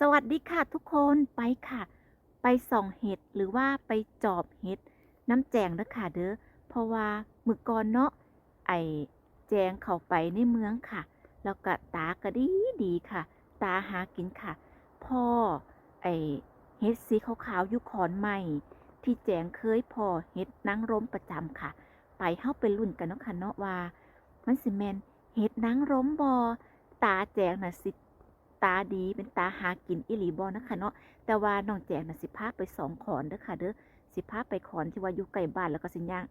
สวัสดีค่ะทุกคนไปค่ะ ไปส่องเห็ดหรือว่าไปจอบเห็ดน้ำแจงเด้อค่ะเด้อเพราะว่ามือก่อนเนาะไอแจงเข้าไปในเมืองค่ะ แล้วก็ตาก็ดีดีค่ะ ตาหากินค่ะ พ่อไอเห็ดสีขาวๆยุขอนใหม่ ที่แจงเคยพอเห็ดนางรมประจำค่ะ ไปเฮาไปรุ่นกันเนาะค่ะเนาะว่า มันสิแมนเห็ดนางรมบอตาแจงน่ะสิ ตาดีเป็นตาหากินอิหลีบอนะคะเนาะแต่ว่าน้องแจงน่ะสิพาไปสองขอนเด้อค่ะเด้อสิพาไปขอนที่ว่าอยู่ใกล้บ้านแล้วก็สิย่าง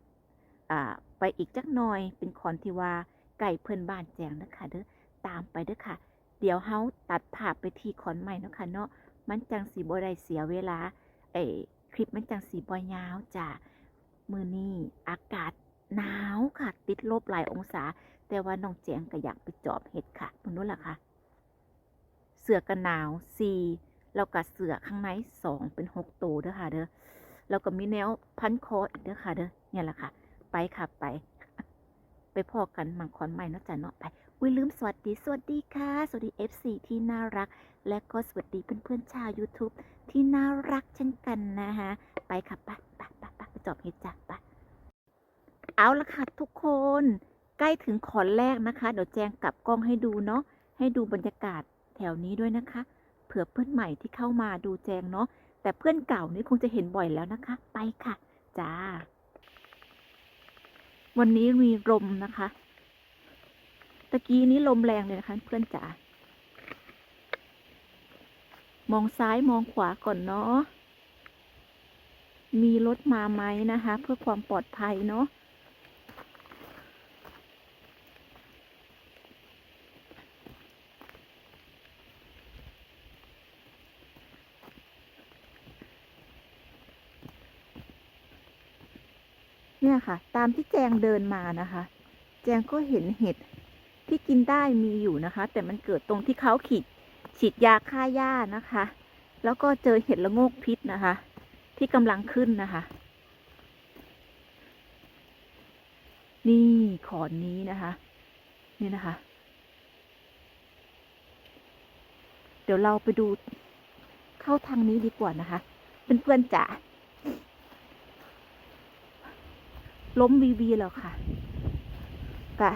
อ่าไปอีกจักหน่อยเป็นขอนที่ว่าไก่เพื่อนบ้านแจงเด้อค่ะเด้อตามไปเด้อค่ะ เดี๋ยวเฮาตัดภาพไปที่ขอนใหม่นะคะเนาะมันจังสีบ่ได้เสียเวลาเอคลิปมันจังสีบ่ยาวจ้ะมือนี้อากาศหนาวค่ะ ติดลบหลายองศา แต่ว่าน้องแจงก็อยากไปจอบเห็ดค่ะมึงนู้นล่ะค่ะ เสือกันหนาวสี่แล้วก็เสือข้างในสองเป็นหกตัวเด้อค่ะเด้อแล้วก็มีแนวพันคออีกเด้อค่ะเด้อเนี่ยแหละค่ะ ไปค่ะไป ไปพอกันมังคอนใหม่นะจ้ะเนาะไป อุ้ยลืมสวัสดี สวัสดีค่ะ สวัสดี FC ที่น่ารัก และก็สวัสดีเพื่อนๆชาว YouTube ที่น่ารักเช่นกันนะคะไปค่ะไปไปไปไปไปจอบเห็ดจ้ะไปเอาละค่ะทุกคน ใกล้ถึงขอนแรกนะคะ เดี๋ยวแจงกลับกล้องให้ดูเนาะให้ดูบรรยากาศ แถวนี้ด้วยนะคะ เผื่อเพื่อนใหม่ที่เข้ามาดูแจงเนาะ แต่เพื่อนเก่านี่คงจะเห็นบ่อยแล้วนะคะ ไปค่ะ จ้า วันนี้มีลมนะคะ ตะกี้นี้ลมแรงเลยนะคะ เพื่อนจ๋า มองซ้ายมองขวาก่อนเนาะ มีรถมาไหมนะคะ เพื่อความปลอดภัยเนาะ เนี่ยค่ะ ตามที่แจงเดินมานะคะ แจงก็เห็นเห็ดที่กินได้มีอยู่นะคะ แต่มันเกิดตรงที่เขาขีดฉีดยาฆ่าหญ้านะคะ แล้วก็เจอเห็ดละโงกพิษนะคะ ที่กำลังขึ้นนะคะ นี่ขอนนี้นะคะ นี่นะคะ เดี๋ยวเราไปดูเข้าทางนี้ดีกว่านะคะ เพื่อนๆจ๋า ล้มวีวีแล้วค่ะกะ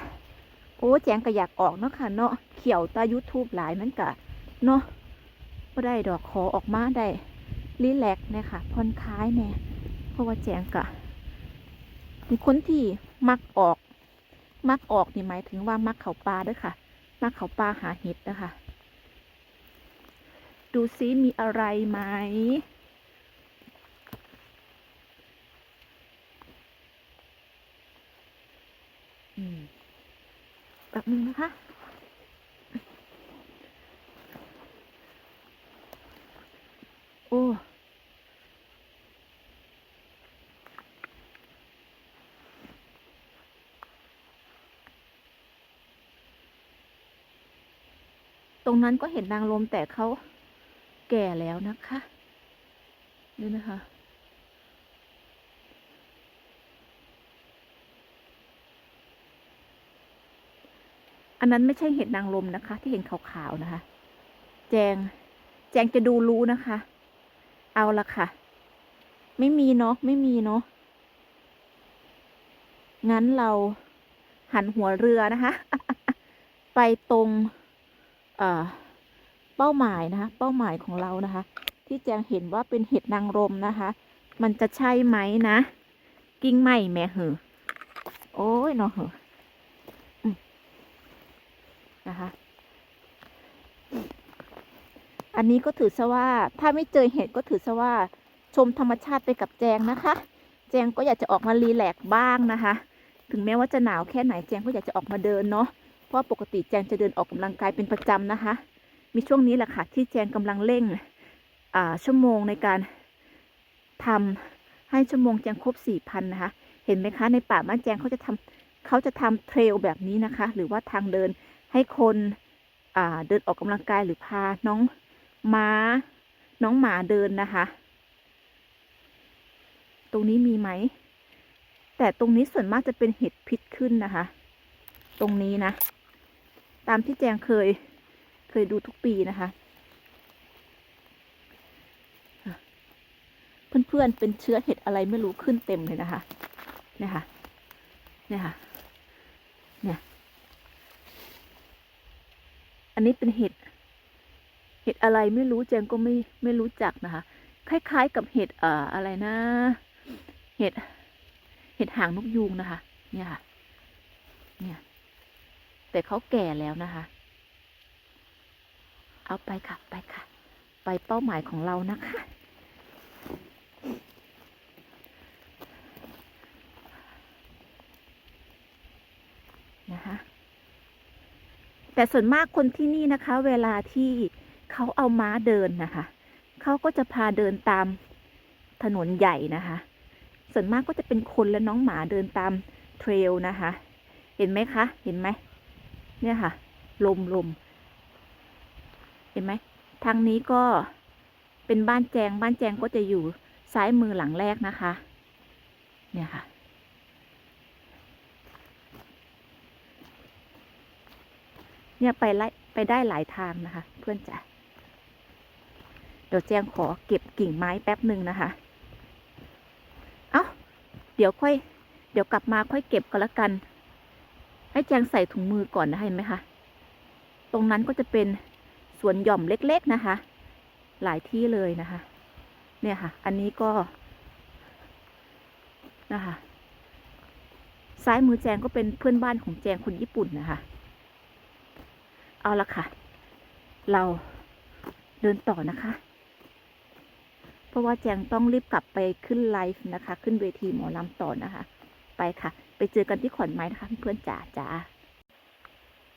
โอ้แจงก็อยากออกเนาะค่ะเนาะเขียวตา YouTube หลายมันกะเนาะก็ได้ดอกขอออกมาได้รีแลกเนี่ยค่ะผ่อนคลายเนี่ยเพราะว่าแจงกะเป็นคนที่มักออก มักออกนี่หมายถึงว่ามักเขาปลาด้วยค่ะ มักเขาปลาหาเห็ดนะคะดูซิมีอะไรไหม อืมแป๊บนึงนะคะ โอ้ตรงนั้นก็เห็นนางลมแต่เขาแก่แล้วนะคะ นี่นะคะ อันนั้นไม่ใช่เห็ดนางลมนะคะ ที่เห็นขาวๆนะคะ แจง แจงจะดูรู้นะคะ เอาละค่ะ ไม่มีเนาะไม่มีเนาะงั้นเราหันหัวเรือนะคะ ไปตรง เอ่อ เป้าหมายนะคะ เป้าหมายของเรานะคะ ที่แจงเห็นว่าเป็นเห็ดนางรมนะคะ มันจะใช่ไหมนะ กิ้งไหมแม่เหอโอ้ยเนาะเหอ นะคะ อันนี้ก็ถือซะว่า ถ้าไม่เจอเห็ดก็ถือซะว่า ชมธรรมชาติไปกับแจงนะคะ แจงก็อยากจะออกมารีแลกบ้างนะคะ ถึงแม้ว่าจะหนาวแค่ไหนแจงก็อยากจะออกมาเดินเนาะ เพราะปกติแจงจะเดินออกกำลังกายเป็นประจำนะคะ มีช่วงนี้แหละค่ะที่แจงกำลังเร่งอ่าชั่วโมงในการทำให้ชั่วโมงแจงครบสี่พันนะคะ เห็นไหมคะในป่าบ้านแจงเขาจะทำเขาจะทำเทรลแบบนี้นะคะ หรือว่าทางเดิน ให้คนเดินออกกำลังกายหรือพาน้องม้า น้องหมาเดินนะคะ ตรงนี้มีไหม แต่ตรงนี้ส่วนมากจะเป็นเห็ดพิษขึ้นนะคะ ตรงนี้นะ ตามที่แจงเคยเคยดูทุกปีนะคะเพื่อนๆเป็นเชื้อเห็ดอะไรไม่รู้ขึ้นเต็มเลยนะคะ เนี่ยค่ะ เนี่ยค่ะ เนี่ย อันนี้เป็นเห็ด เห็ดอะไรไม่รู้แจงก็ไม่ไม่รู้จักนะคะ คล้าย ๆ กับเห็ดเอ่ออะไรนะ เห็ด เห็ดหางนกยูงนะคะ เนี่ยค่ะ เนี่ย แต่เขาแก่แล้วนะคะ เอาไปค่ะ ไปค่ะ ไปเป้าหมายของเรานะคะนะคะ แต่ส่วนมากคนที่นี่นะคะ เวลาที่เขาเอาม้าเดินนะคะ เขาก็จะพาเดินตามถนนใหญ่นะคะ ส่วนมากก็จะเป็นคนและน้องหมาเดินตามเทรลนะคะ เห็นไหมคะ เห็นไหม เนี่ยค่ะ ลมลม เห็นไหม ทางนี้ก็เป็นบ้านแจง บ้านแจงก็จะอยู่ซ้ายมือหลังแรกนะคะ เนี่ยค่ะ เนี่ยไปไล่ไปได้หลายทางนะคะ เพื่อนจ๋าเดี๋ยวแจงขอเก็บกิ่งไม้แป๊บหนึ่งนะคะ เอา้า เดี๋ยวค่อย เดี๋ยวกลับมาค่อยเก็บก็แล้วกัน ให้แจงใส่ถุงมือก่อนนะเห็นไหมคะ ตรงนั้นก็จะเป็นสวนหย่อมเล็กๆนะคะ หลายที่เลยนะคะ เนี่ยค่ะ อันนี้ก็นะคะ ซ้ายมือแจงก็เป็นเพื่อนบ้านของแจงคนญี่ปุ่นนะคะ เอาละค่ะ เราเดินต่อนะคะ เพราะว่าแจงต้องรีบกลับไปขึ้นไลฟ์นะคะ ขึ้นเวทีหมอลำต่อนะคะ ไปค่ะ ไปเจอกันที่ขอนไม้นะคะเพื่อนจ๋าจ๋า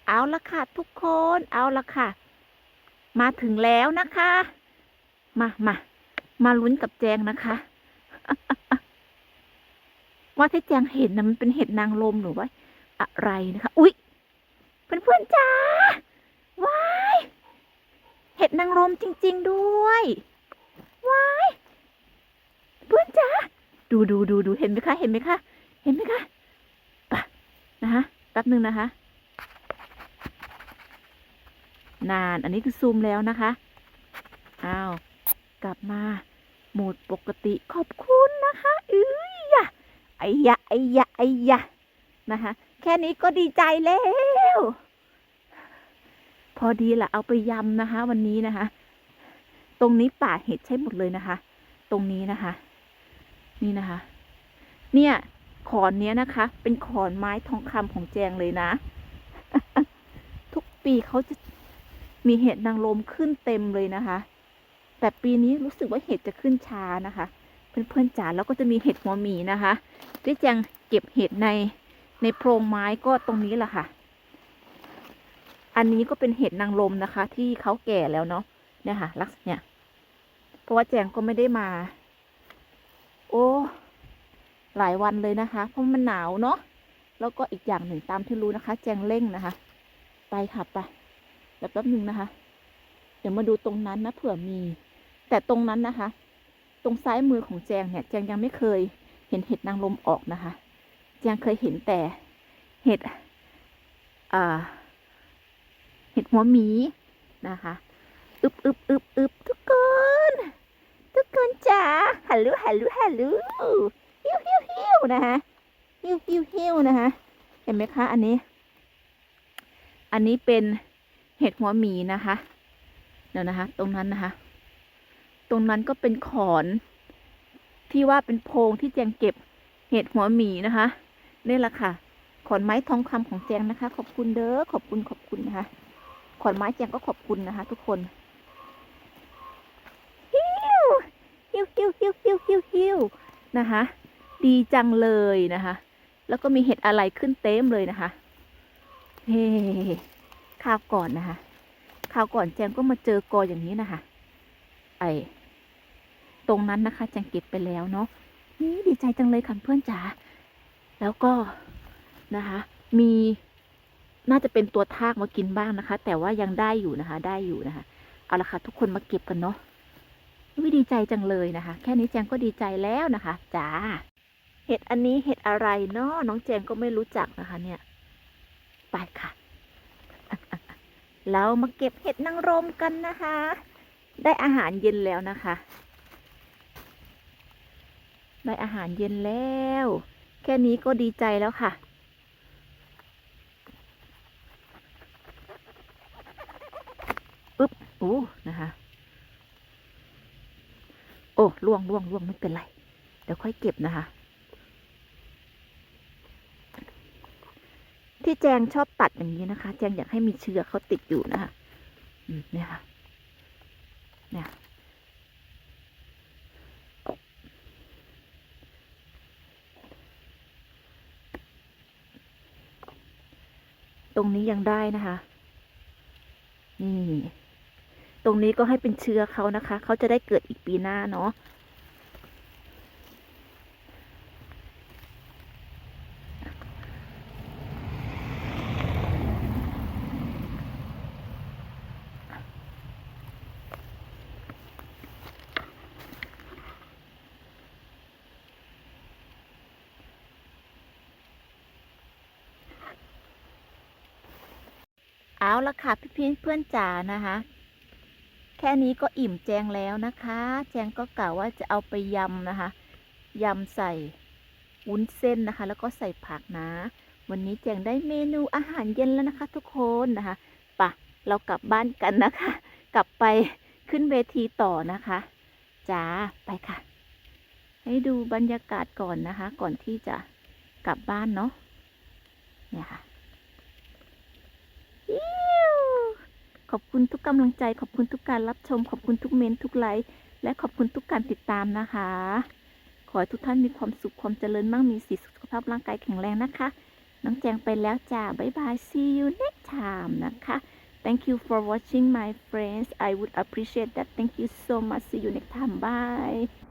เอาละค่ะ ทุกคนเอาละค่ะ มาถึงแล้วนะคะ มามามาลุ้นกับแจงนะคะ ว่าที่แจงเห็นนะมันเป็นเห็ดนางลมหรือว่าอะไรนะคะ อุ๊ยเพื่อนๆจ๋า ว้ายเห็ดนางรมจริง ๆ ด้วยว้ายเพื่อนจ๋าดูดูดูดูเห็นไหมคะ เห็นไหมคะ เห็นไหมคะปะนะคะแป๊บหนึ่งนะคะ นานอันนี้คือซูมแล้วนะคะอ้าวกลับมาโหมดปกติขอบคุณนะคะอื้ยะไอยะไอยะไอยะนะคะ แค่นี้ก็ดีใจแล้ว พอดีละเอาไปยำนะคะ วันนี้นะคะ ตรงนี้ป่าเห็ดใช่หมดเลยนะคะ ตรงนี้นะคะ นี่นะคะ เนี่ยขอนเนี้ยนะคะ เป็นขอนไม้ทองคำของแจงเลยนะ ทุกปีเขาจะมีเห็ดนางรมขึ้นเต็มเลยนะคะ แต่ปีนี้รู้สึกว่าเห็ดจะขึ้นช้านะคะ เพื่อนๆจ๋าแล้วก็จะมีเห็ดหัวหมีนะคะที่แจงเก็บเห็ดในในโพรงไม้ก็ตรงนี้แหละค่ะ อันนี้ก็เป็นเห็ดนางรมนะคะ ที่เขาแก่แล้วเนาะเนี่ยค่ะลักษณะเนี่ยเพราะว่าแจงก็ไม่ได้มา โอ้หลายวันเลยนะคะ เพราะมันหนาวเนาะแล้วก็อีกอย่างหนึ่งตามที่รู้นะคะ แจงเร่งนะคะ ไปค่ะไปแบบแป๊บนึงนะคะ เดี๋ยวมาดูตรงนั้นนะเผื่อมี แต่ตรงนั้นนะคะ ตรงซ้ายมือของแจงเนี่ย แจงยังไม่เคยเห็นเห็ดนางรมออกนะคะ แจงเคยเห็นแต่เห็ดอ่า เห็ดหัวหมีนะคะอึบอึบอึบอึบทุกคน ทุกคนจ๋าฮัลโหลฮัลโหลฮัลโหลฮิวฮิวฮิวนะคะฮิวฮิวฮิวนะคะเห็นไหมคะ อันนี้ อันนี้เป็นเห็ดหัวหมีนะคะ เดี๋ยวนะคะ ตรงนั้นนะคะ ตรงนั้นก็เป็นขอนที่ว่าเป็นโพรงที่แจงเก็บเห็ดหัวหมีนะคะนี่แหละค่ะ ขอนไม้ทองคำของแจงนะคะ ขอบคุณเด้อขอบคุณขอบคุณนะคะ ขอนไม้แจงก็ขอบคุณนะคะ ทุกคนฮิวฮิวฮิวฮิวฮิวฮิวฮิวนะคะ ดีจังเลยนะคะ แล้วก็มีเห็ดอะไรขึ้นเต็มเลยนะคะเฮ้ข้าวก่อนนะคะข้าวก่อนแจงก็มาเจอกออย่างนี้นะคะ ไอตรงนั้นนะคะแจงเก็บไปแล้วเนาะนี่ดีใจจังเลยค่ะเพื่อนจ๋าแล้วก็นะคะ มี น่าจะเป็นตัวทากมากินบ้างนะคะ แต่ว่ายังได้อยู่นะคะ ได้อยู่นะคะ เอาละค่ะ ทุกคนมาเก็บกันเนาะวิดีใจจังเลยนะคะ แค่นี้แจงก็ดีใจแล้วนะคะจ้าเห็ดอันนี้เห็ดอะไรเนาะน้องแจงก็ไม่รู้จักนะคะ เนี่ย ไปค่ะ เรามาเก็บเห็ดนางรมกันนะคะ ได้อาหารเย็นแล้วนะคะ ได้อาหารเย็นแล้ว แค่นี้ก็ดีใจแล้วค่ะ ปึ๊บ โอ้นะคะ โอ้ล่วงล่วงล่วงไม่เป็นไร เดี๋ยวค่อยเก็บนะคะ ที่แจงชอบตัดอย่างนี้นะคะ แจงอยากให้มีเชื้อเขาติดอยู่นะคะเนี่ยค่ะ เนี่ยตรงนี้ยังได้นะคะ นี่ ตรงนี้ก็ให้เป็นเชื้อเขานะคะ เขาจะได้เกิดอีกปีหน้าเนาะเอาละค่ะพี่พี่เพื่อนจ๋านะคะ แค่นี้ก็อิ่มแจงแล้วนะคะ แจงก็กล่าวว่าจะเอาไปยำนะคะยำใส่วุ้นเส้นนะคะ แล้วก็ใส่ผักนะ วันนี้แจงได้เมนูอาหารเย็นแล้วนะคะ ทุกคนนะคะปะเรากลับบ้านกันนะคะ กลับไปขึ้นเวทีต่อนะคะจ้าไปค่ะ ให้ดูบรรยากาศก่อนนะคะ ก่อนที่จะกลับบ้านเนาะเนี่ยค่ะ อิ๊ว ขอบคุณทุกกำลังใจ ขอบคุณทุกการรับชม ขอบคุณทุกเมนต์ทุกไลค์และขอบคุณทุกการติดตามนะคะ ขอให้ทุกท่านมีความสุขความเจริญมั่งมีสีสุขภาพร่างกายแข็งแรงนะคะ น้องแจงไปแล้วจ้าบ๊ายบาย see you next time นะคะ thank you for watching my friends I would appreciate that thank you so much see you next time bye